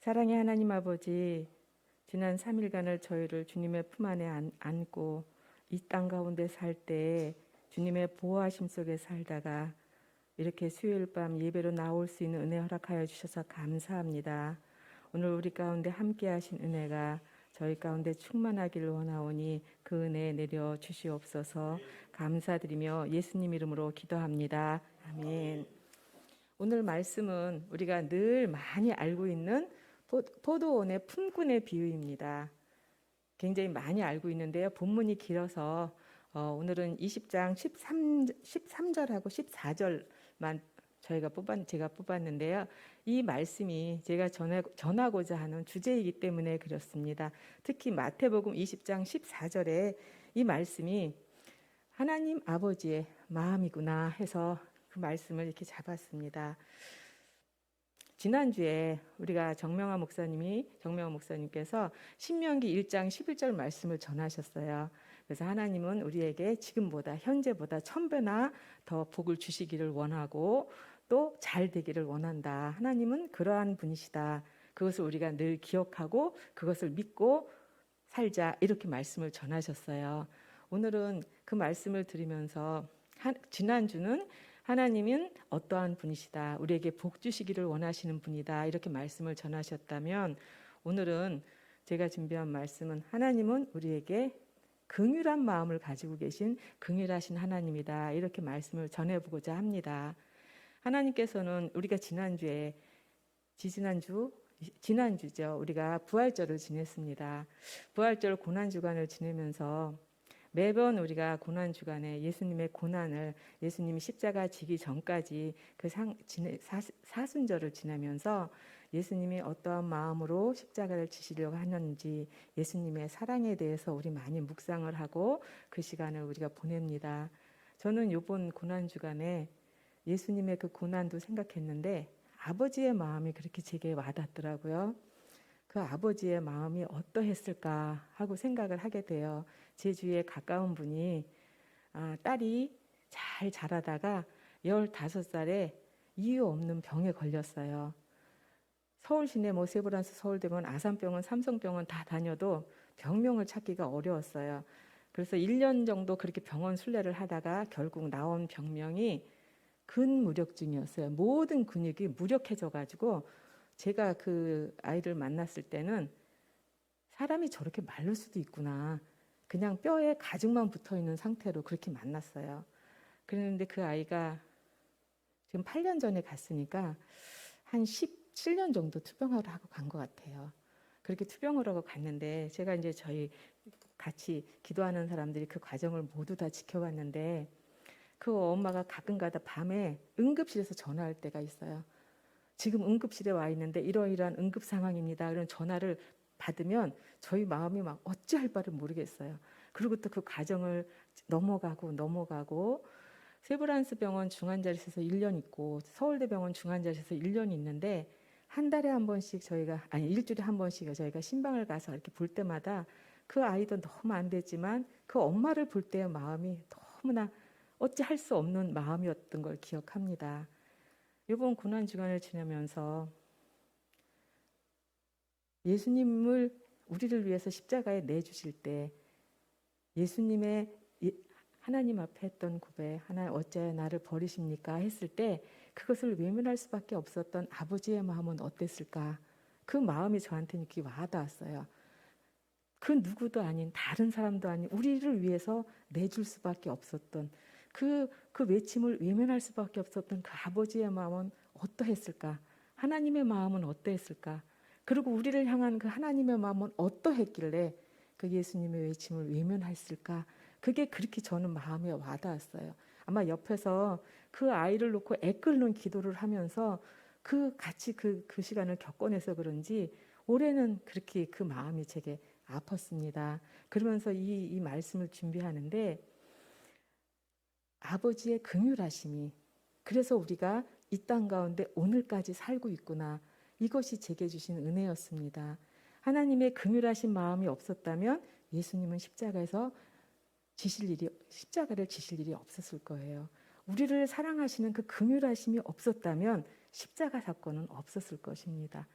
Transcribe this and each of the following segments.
사랑의 하나님 아버지, 지난 3일간을 저희를 주님의 품 안에 안, 안고 이 땅 가운데 살 때 주님의 보호하심 속에 살다가 이렇게 수요일 밤 예배로 나올 수 있는 은혜 허락하여 주셔서 감사합니다. 오늘 우리 가운데 함께 하신 은혜가 저희 가운데 충만하길 원하오니 그 은혜 내려 주시옵소서 감사드리며 예수님 이름으로 기도합니다. 아멘. 오늘 말씀은 우리가 늘 많이 알고 있는 포- 포도원의 품꾼의 비유입니다. 굉장히 많이 알고 있는데요. 본문이 길어서 어, 오늘은 20장 13, 13절하고 14절만 저희가 뽑았, 제가 뽑았는데요. 이 말씀이 제가 전하, 전하고자 하는 주제이기 때문에 그렇습니다. 특히 마태복음 20장 14절에 이 말씀이 하나님 아버지의 마음이구나 해서 그 말씀을 이렇게 잡았습니다. 지난주에 우리가 정명화 목사님이 정명화 목사님께서 신명기 1장 11절 말씀을 전하셨어요. 그래서 하나님은 우리에게 지금보다 현재보다 천 배나 더 복을 주시기를 원하고 또 잘 되기를 원한다. 하나님은 그러한 분이시다. 그것을 우리가 늘 기억하고 그것을 믿고 살자 이렇게 말씀을 전하셨어요. 오늘은 그 말씀을 들으면서 한- 지난주는 하나님은 어떠한 분이시다. 우리에게 복 주시기를 원하시는 분이다. 이렇게 말씀을 전하셨다면 오늘은 제가 준비한 말씀은 하나님은 우리에게 긍휼한 마음을 가지고 계신 긍휼하신 하나님이다. 이렇게 말씀을 전해 보고자 합니다. 하나님께서는 우리가 지난주에 지지난주 지난주죠. 우리가 부활절을 지냈습니다. 부활절 고난 주간을 지내면서 매번 우리가 고난 주간에 예수님의 고난을 예수님이 십자가 지기 전까지 그 상, 지내, 사, 사순절을 지나면서 예수님이 어떠한 마음으로 십자가를 지시려고 하는지 예수님의 사랑에 대해서 우리 많이 묵상을 하고 그 시간을 우리가 보냅니다. 저는 이번 고난 주간에 예수님의 그 고난도 생각했는데 아버지의 마음이 그렇게 제게 와닿더라고요. 그 아버지의 마음이 어떠했을까 하고 생각을 하게 돼요. 제 주위에 가까운 분이 아, 딸이 잘 자라다가 15살에 이유 없는 병에 걸렸어요. 서울 시내 뭐 세브란스 서울대병원 아산병원 삼성병원 다 다녀도 병명을 찾기가 어려웠어요. 그래서 1년 정도 그렇게 병원 순례를 하다가 결국 나온 병명이 근무력증이었어요. 모든 근육이 무력해져 가지고 제가 그 아이를 만났을 때는 사람이 저렇게 마를 수도 있구나. 그냥 뼈에 가죽만 붙어 있는 상태로 그렇게 만났어요. 그랬는데 그 아이가 지금 8년 전에 갔으니까 한 17년 정도 투병을 하고 간 것 같아요. 그렇게 투병을 하고 갔는데 제가 이제 저희 같이 기도하는 사람들이 그 과정을 모두 다 지켜봤는데 그 엄마가 가끔가다 밤에 응급실에서 전화할 때가 있어요. 지금 응급실에 와 있는데 이러이러한 응급 상황입니다. 이런 전화를 받으면 저희 마음이 막 어찌할 바를 모르겠어요. 그리고 또 그 과정을 넘어가고 넘어가고 세브란스 병원 중환자실에서 1년 있고 서울대 병원 중환자실에서 1년 있는데 한 달에 한 번씩 저희가 아니 일주일에 한 번씩 저희가 신방을 가서 이렇게 볼 때마다 그 아이도 너무 안 되지만 그 엄마를 볼 때의 마음이 너무나 어찌 할 수 없는 마음이었던 걸 기억합니다. 이번 고난 주간을 지나면서 예수님을 우리를 위해서 십자가에 내주실 때 예수님의 이- 하나님 앞에 했던 고백, 하나님 어째 나를 버리십니까? 했을 때 그것을 외면할 수밖에 없었던 아버지의 마음은 어땠을까? 그 마음이 저한테는 이렇게 와닿았어요. 그 누구도 아닌 다른 사람도 아닌 우리를 위해서 내줄 수밖에 없었던 그, 그 외침을 외면할 수밖에 없었던 그 아버지의 마음은 어떠했을까? 하나님의 마음은 어떠했을까? 그리고 우리를 향한 그 하나님의 마음은 어떠했길래 그 예수님의 외침을 외면했을까? 그게 그렇게 저는 마음에 와닿았어요. 아마 옆에서 그 아이를 놓고 애끓는 기도를 하면서 그 같이 그, 그 시간을 겪어내서 그런지 올해는 그렇게 그 마음이 제게 아팠습니다. 그러면서 이, 이 말씀을 준비하는데 아버지의 긍휼하심이 그래서 우리가 이 땅 가운데 오늘까지 살고 있구나. 이것이 제게 주신 은혜였습니다. 하나님의 긍휼하신 마음이 없었다면 예수님은 십자가에서 지실 일이 십자가를 지실 일이 없었을 거예요. 우리를 사랑하시는 그 긍휼하심이 없었다면 십자가 사건은 없었을 것입니다.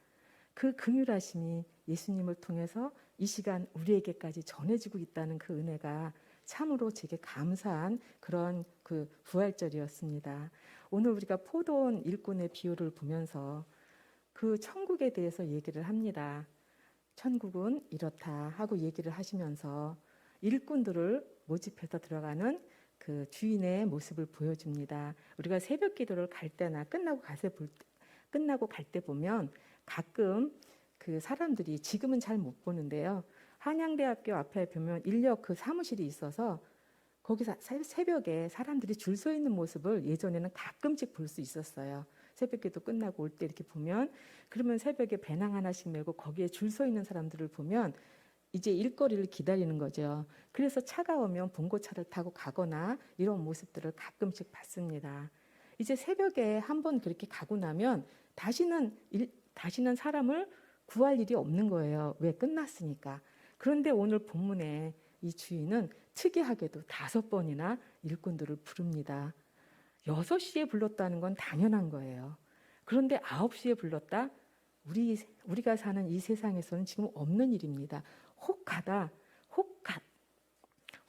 그 긍휼하심이 예수님을 통해서 이 시간 우리에게까지 전해지고 있다는 그 은혜가 참으로 제게 감사한 그런 그 부활절이었습니다. 오늘 우리가 포도원 일꾼의 비유를 보면서 그 천국에 대해서 얘기를 합니다. 천국은 이렇다 하고 얘기를 하시면서 일꾼들을 모집해서 들어가는 그 주인의 모습을 보여줍니다. 우리가 새벽 기도를 갈 때나 끝나고 가세 볼 때, 끝나고 갈 때 보면 가끔 그 사람들이 지금은 잘 못 보는데요. 한양대학교 앞에 보면 인력 그 사무실이 있어서 거기서 새- 새벽에 사람들이 줄 서 있는 모습을 예전에는 가끔씩 볼 수 있었어요. 새벽기도 끝나고 올 때 이렇게 보면 그러면 새벽에 배낭 하나씩 메고 거기에 줄 서 있는 사람들을 보면 이제 일거리를 기다리는 거죠. 그래서 차가 오면 봉고차를 타고 가거나 이런 모습들을 가끔씩 봤습니다. 이제 새벽에 한 번 그렇게 가고 나면 다시는 일, 다시는 사람을 구할 일이 없는 거예요. 왜 끝났으니까. 그런데 오늘 본문에 이 주인은 특이하게도 다섯 번이나 일꾼들을 부릅니다. 여섯 시에 불렀다는 건 당연한 거예요. 그런데 아홉 시에 불렀다? 우리, 우리가 사는 이 세상에서는 지금 없는 일입니다. 혹하다, 혹가,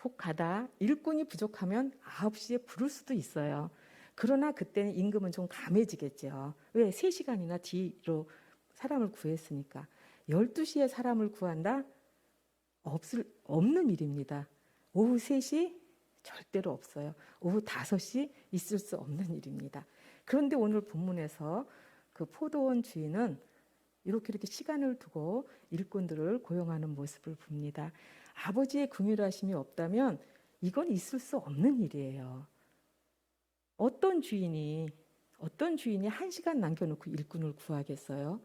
혹하다, 일꾼이 부족하면 아홉 시에 부를 수도 있어요. 그러나 그때는 임금은 좀 감해지겠죠. 왜? 세 시간이나 뒤로 사람을 구했으니까. 12시에 사람을 구한다? 없을, 없는 일입니다. 오후 3시? 절대로 없어요. 오후 5시? 있을 수 없는 일입니다. 그런데 오늘 본문에서 그 포도원 주인은 이렇게 이렇게 시간을 두고 일꾼들을 고용하는 모습을 봅니다. 아버지의 긍휼하심이 없다면 이건 있을 수 없는 일이에요. 어떤 주인이 어떤 주인이 한 시간 남겨놓고 일꾼을 구하겠어요?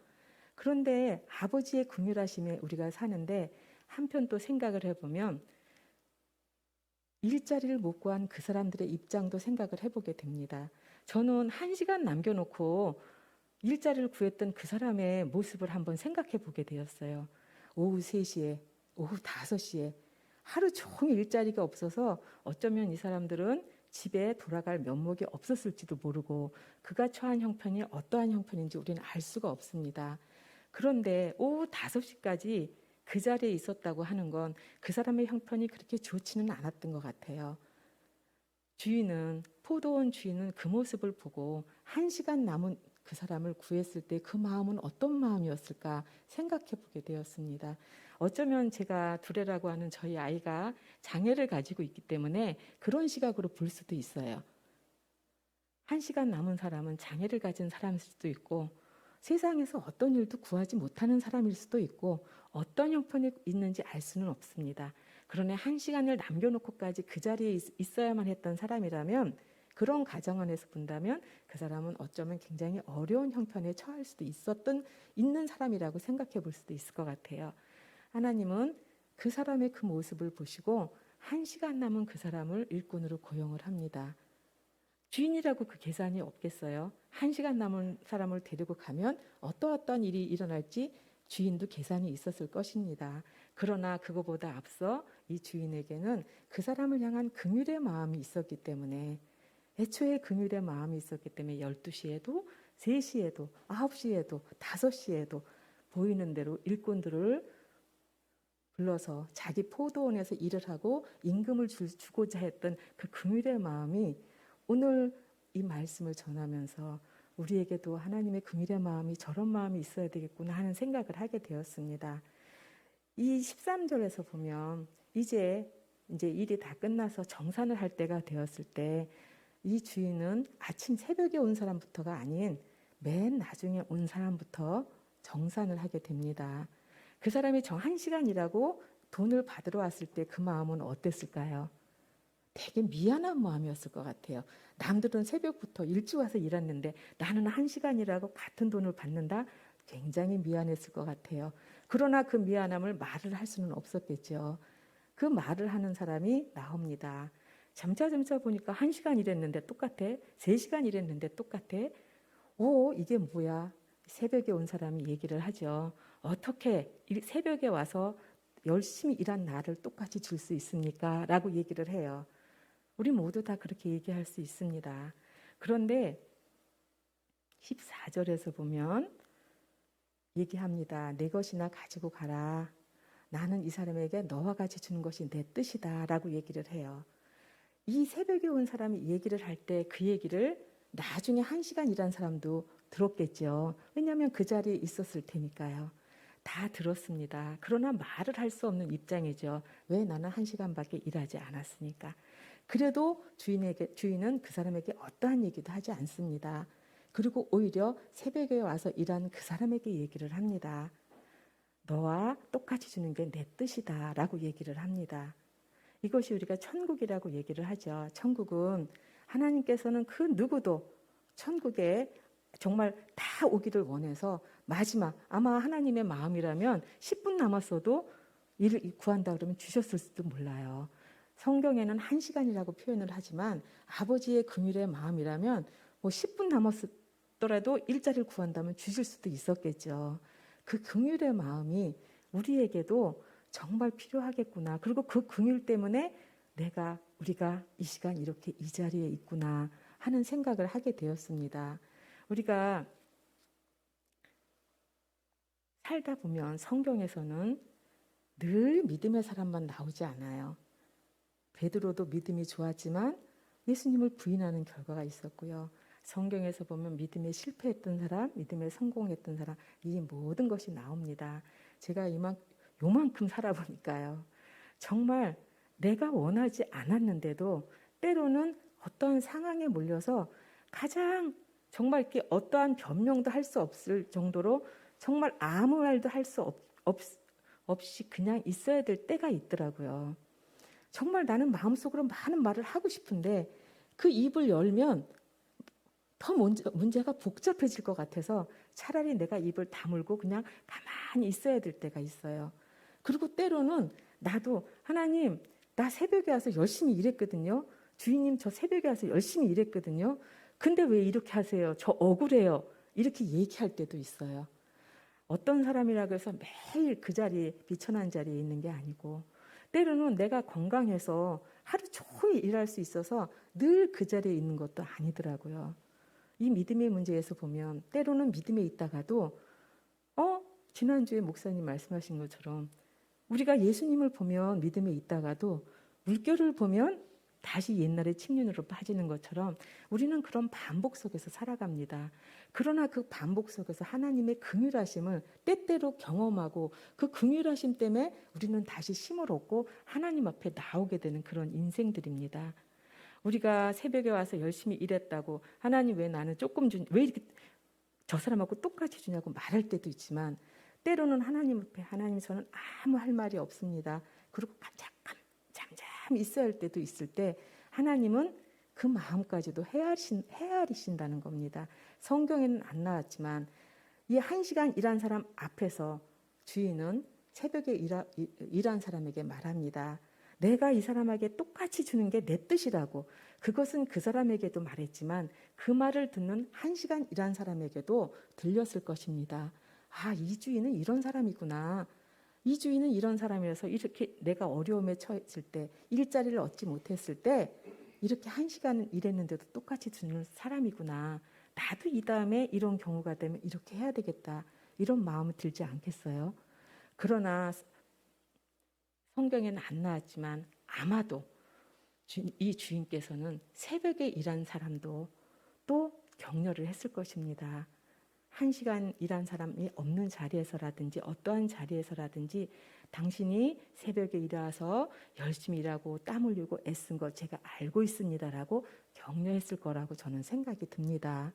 그런데 아버지의 긍휼하심에 우리가 사는데 한편 또 생각을 해보면 일자리를 못 구한 그 사람들의 입장도 생각을 해보게 됩니다. 저는 한 시간 남겨놓고 일자리를 구했던 그 사람의 모습을 한번 생각해 보게 되었어요. 오후 3시에, 오후 5시에 하루 종일 일자리가 없어서 어쩌면 이 사람들은 집에 돌아갈 면목이 없었을지도 모르고 그가 처한 형편이 어떠한 형편인지 우리는 알 수가 없습니다. 그런데 오후 5시까지 그 자리에 있었다고 하는 건 그 사람의 형편이 그렇게 좋지는 않았던 것 같아요. 주인은 포도원 주인은 그 모습을 보고 한 시간 남은 그 사람을 구했을 때 그 마음은 어떤 마음이었을까 생각해 보게 되었습니다. 어쩌면 제가 두레라고 하는 저희 아이가 장애를 가지고 있기 때문에 그런 시각으로 볼 수도 있어요. 한 시간 남은 사람은 장애를 가진 사람일 수도 있고 세상에서 어떤 일도 구하지 못하는 사람일 수도 있고 어떤 형편이 있는지 알 수는 없습니다. 그러나 한 시간을 남겨놓고까지 그 자리에 있- 있어야만 했던 사람이라면 그런 가정 안에서 본다면 그 사람은 어쩌면 굉장히 어려운 형편에 처할 수도 있었던 있는 사람이라고 생각해 볼 수도 있을 것 같아요. 하나님은 그 사람의 그 모습을 보시고 한 시간 남은 그 사람을 일꾼으로 고용을 합니다. 주인이라고 그 계산이 없겠어요. 한 시간 남은 사람을 데리고 가면 어떠어떤 일이 일어날지 주인도 계산이 있었을 것입니다. 그러나 그거보다 앞서 이 주인에게는 그 사람을 향한 긍휼의 마음이 있었기 때문에 애초에 긍휼의 마음이 있었기 때문에 12시에도 3시에도 9시에도 5시에도 보이는 대로 일꾼들을 불러서 자기 포도원에서 일을 하고 임금을 주, 주고자 했던 그 긍휼의 마음이 오늘 이 말씀을 전하면서 우리에게도 하나님의 긍휼의 마음이 저런 마음이 있어야 되겠구나 하는 생각을 하게 되었습니다. 이 13절에서 보면 이제 이제 일이 다 끝나서 정산을 할 때가 되었을 때 이 주인은 아침 새벽에 온 사람부터가 아닌 맨 나중에 온 사람부터 정산을 하게 됩니다. 그 사람이 정 한 시간이라고 돈을 받으러 왔을 때 그 마음은 어땠을까요? 되게 미안한 마음이었을 것 같아요. 남들은 새벽부터 일찍 와서 일했는데 나는 한 시간이라고 같은 돈을 받는다? 굉장히 미안했을 것 같아요. 그러나 그 미안함을 말을 할 수는 없었겠죠. 그 말을 하는 사람이 나옵니다. 점차점차 보니까 한 시간 일했는데 똑같아. 세 시간 일했는데 똑같아. 오, 이게 뭐야? 새벽에 온 사람이 얘기를 하죠. 어떻게 일- 새벽에 와서 열심히 일한 나를 똑같이 줄 수 있습니까? 라고 얘기를 해요. 우리 모두 다 그렇게 얘기할 수 있습니다. 그런데 14절에서 보면 얘기합니다. 내 것이나 가지고 가라. 나는 이 사람에게 너와 같이 주는 것이 내 뜻이다 라고 얘기를 해요. 이 새벽에 온 사람이 이 얘기를 할 때 그 얘기를 나중에 한 시간 일한 사람도 들었겠죠. 왜냐하면 그 자리에 있었을 테니까요. 다 들었습니다. 그러나 말을 할 수 없는 입장이죠. 왜 나는 한 시간밖에 일하지 않았으니까. 그래도 주인에게 주인은 그 사람에게 어떠한 얘기도 하지 않습니다. 그리고 오히려 새벽에 와서 일한 그 사람에게 얘기를 합니다. 너와 똑같이 주는 게 내 뜻이다 라고 얘기를 합니다. 이것이 우리가 천국이라고 얘기를 하죠. 천국은 하나님께서는 그 누구도 천국에 정말 다 오기를 원해서 마지막 아마 하나님의 마음이라면 10분 남았어도 일을 구한다 그러면 주셨을 수도 몰라요. 성경에는 한 시간이라고 표현을 하지만 아버지의 긍휼의 마음이라면 뭐 10분 남았더라도 일자리를 구한다면 주실 수도 있었겠죠. 그 긍휼의 마음이 우리에게도 정말 필요하겠구나. 그리고 그 긍휼 때문에 내가 우리가 이 시간 이렇게 이 자리에 있구나 하는 생각을 하게 되었습니다. 우리가 살다 보면 성경에서는 늘 믿음의 사람만 나오지 않아요. 베드로도 믿음이 좋았지만 예수님을 부인하는 결과가 있었고요. 성경에서 보면 믿음에 실패했던 사람, 믿음에 성공했던 사람, 이 모든 것이 나옵니다. 제가 이만 요만큼 살아보니까요. 정말 내가 원하지 않았는데도 때로는 어떠한 상황에 몰려서 가장 정말 이렇게 어떠한 변명도 할 수 없을 정도로 정말 아무 말도 할 수 없이 그냥 있어야 될 때가 있더라고요. 정말 나는 마음속으로 많은 말을 하고 싶은데 그 입을 열면 더 문제, 문제가 복잡해질 것 같아서 차라리 내가 입을 다물고 그냥 가만히 있어야 될 때가 있어요. 그리고 때로는 나도 하나님 나 새벽에 와서 열심히 일했거든요. 주인님 저 새벽에 와서 열심히 일했거든요. 근데 왜 이렇게 하세요? 저 억울해요. 이렇게 얘기할 때도 있어요. 어떤 사람이라고 해서 매일 그 자리에 비천한 자리에 있는 게 아니고 때로는 내가 건강해서 하루 종일 일할 수 있어서 늘 그 자리에 있는 것도 아니더라고요. 이 믿음의 문제에서 보면 때로는 믿음에 있다가도 어 지난주에 목사님 말씀하신 것처럼 우리가 예수님을 보면 믿음에 있다가도 물결을 보면 다시 옛날의 침륜으로 빠지는 것처럼 우리는 그런 반복 속에서 살아갑니다. 그러나 그 반복 속에서 하나님의 긍휼하심을 때때로 경험하고 그 긍휼하심 때문에 우리는 다시 힘을 얻고 하나님 앞에 나오게 되는 그런 인생들입니다. 우리가 새벽에 와서 열심히 일했다고 하나님 왜 나는 조금 준, 왜 이렇게 저 사람하고 똑같이 주냐고 말할 때도 있지만 때로는 하나님 앞에 하나님 저는 아무 할 말이 없습니다. 그리고 깜짝깜 잠 잠 있어야 할 때도 있을 때 하나님은 그 마음까지도 헤아리신, 헤아리신다는 겁니다. 성경에는 안 나왔지만 이 한 시간 일한 사람 앞에서 주인은 새벽에 일하, 일한 사람에게 말합니다. 내가 이 사람에게 똑같이 주는 게 내 뜻이라고. 그것은 그 사람에게도 말했지만 그 말을 듣는 한 시간 일한 사람에게도 들렸을 것입니다. 아, 이 주인은 이런 사람이구나. 이 주인은 이런 사람이라서 이렇게 내가 어려움에 처했을 때, 일자리를 얻지 못했을 때, 이렇게 한 시간 일했는데도 똑같이 주는 사람이구나. 나도 이 다음에 이런 경우가 되면 이렇게 해야 되겠다. 이런 마음이 들지 않겠어요? 그러나 성경에는 안 나왔지만 아마도 이 주인께서는 새벽에 일한 사람도 또 격려를 했을 것입니다. 한 시간 일한 사람이 없는 자리에서라든지 어떠한 자리에서라든지 당신이 새벽에 일어서 열심히 일하고 땀 흘리고 애쓴 거 제가 알고 있습니다라고 격려했을 거라고 저는 생각이 듭니다.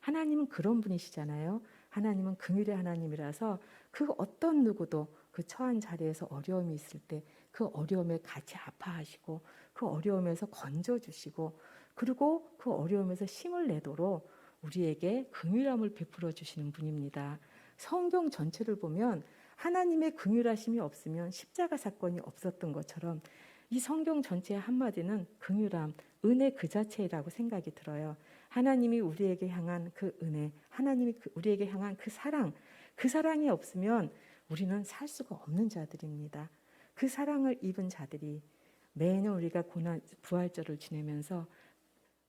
하나님은 그런 분이시잖아요. 하나님은 긍휼의 하나님이라서 그 어떤 누구도 그 처한 자리에서 어려움이 있을 때 그 어려움에 같이 아파하시고 그 어려움에서 건져주시고 그리고 그 어려움에서 힘을 내도록 우리에게 긍휼함을 베풀어 주시는 분입니다. 성경 전체를 보면 하나님의 긍휼하심이 없으면 십자가 사건이 없었던 것처럼 이 성경 전체의 한마디는 긍휼함, 은혜 그 자체라고 생각이 들어요. 하나님이 우리에게 향한 그 은혜, 하나님이 우리에게 향한 그 사랑, 그 사랑이 없으면 우리는 살 수가 없는 자들입니다. 그 사랑을 입은 자들이 매년 우리가 고난 부활절을 지내면서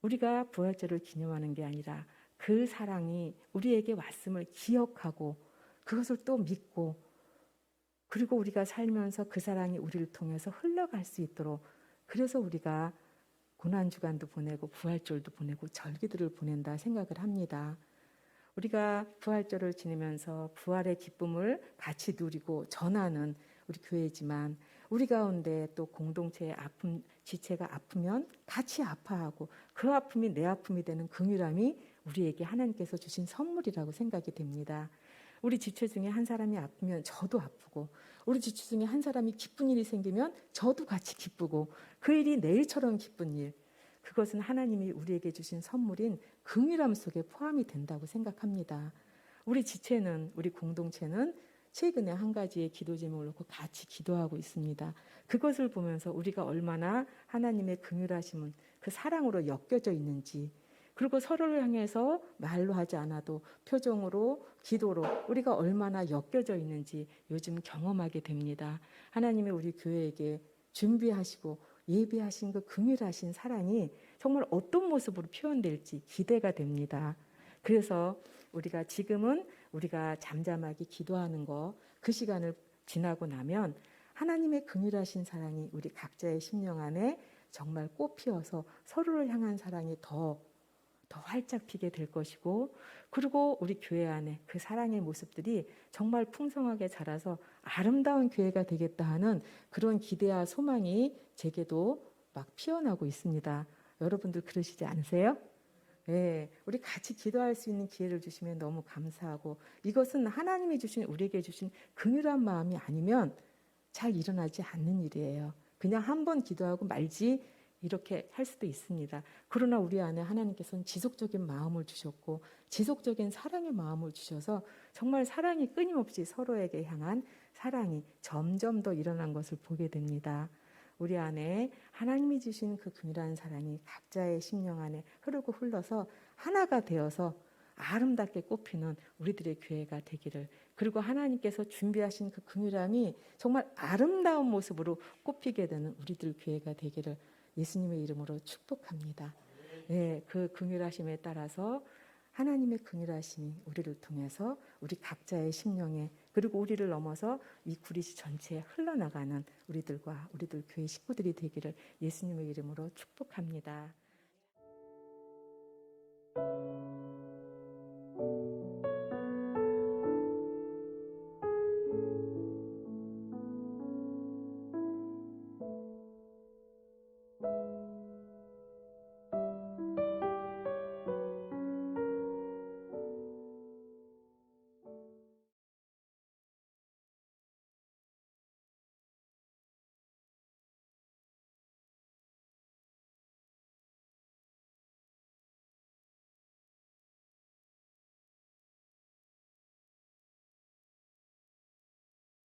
우리가 부활절을 기념하는 게 아니라 그 사랑이 우리에게 왔음을 기억하고 그것을 또 믿고 그리고 우리가 살면서 그 사랑이 우리를 통해서 흘러갈 수 있도록 그래서 우리가 고난 주간도 보내고 부활절도 보내고 절기들을 보낸다 생각을 합니다. 우리가 부활절을 지내면서 부활의 기쁨을 같이 누리고 전하는 우리 교회지만 우리 가운데 또 공동체의 아픔 지체가 아프면 같이 아파하고 그 아픔이 내 아픔이 되는 긍휼함이 우리에게 하나님께서 주신 선물이라고 생각이 됩니다. 우리 지체 중에 한 사람이 아프면 저도 아프고 우리 지체 중에 한 사람이 기쁜 일이 생기면 저도 같이 기쁘고 그 일이 내일처럼 기쁜 일 그것은 하나님이 우리에게 주신 선물인 긍휼함 속에 포함이 된다고 생각합니다. 우리 지체는 우리 공동체는 최근에 한 가지의 기도 제목을 놓고 같이 기도하고 있습니다. 그것을 보면서 우리가 얼마나 하나님의 긍휼하심은 그 사랑으로 엮여져 있는지 그리고 서로를 향해서 말로 하지 않아도 표정으로 기도로 우리가 얼마나 엮여져 있는지 요즘 경험하게 됩니다. 하나님이 우리 교회에게 준비하시고 예비하신 그 긍휼하신 사랑이 정말 어떤 모습으로 표현될지 기대가 됩니다. 그래서 우리가 지금은 우리가 잠잠하게 기도하는 거 그 시간을 지나고 나면 하나님의 긍휼하신 사랑이 우리 각자의 심령 안에 정말 꽃 피어서 서로를 향한 사랑이 더 더 활짝 피게 될 것이고 그리고 우리 교회 안에 그 사랑의 모습들이 정말 풍성하게 자라서 아름다운 교회가 되겠다 하는 그런 기대와 소망이 제게도 막 피어나고 있습니다. 여러분들 그러시지 않으세요? 네, 우리 같이 기도할 수 있는 기회를 주시면 너무 감사하고 이것은 하나님이 주신 우리에게 주신 긍휼한 마음이 아니면 잘 일어나지 않는 일이에요. 그냥 한 번 기도하고 말지 이렇게 할 수도 있습니다. 그러나 우리 안에 하나님께서는 지속적인 마음을 주셨고 지속적인 사랑의 마음을 주셔서 정말 사랑이 끊임없이 서로에게 향한 사랑이 점점 더 일어난 것을 보게 됩니다. 우리 안에 하나님이 주신 그 긍휼한 사랑이 각자의 심령 안에 흐르고 흘러서 하나가 되어서 아름답게 꽃피는 우리들의 교회가 되기를 그리고 하나님께서 준비하신 그 긍휼함이 정말 아름다운 모습으로 꽃피게 되는 우리들 교회가 되기를 예수님의 이름으로 축복합니다. 네, 그 긍휼하심에 따라서 하나님의 긍휼하심이 우리를 통해서 우리 각자의 심령에 그리고 우리를 넘어서 이 구리시 전체에 흘러나가는 우리들과 우리들 교회 식구들이 되기를 예수님의 이름으로 축복합니다.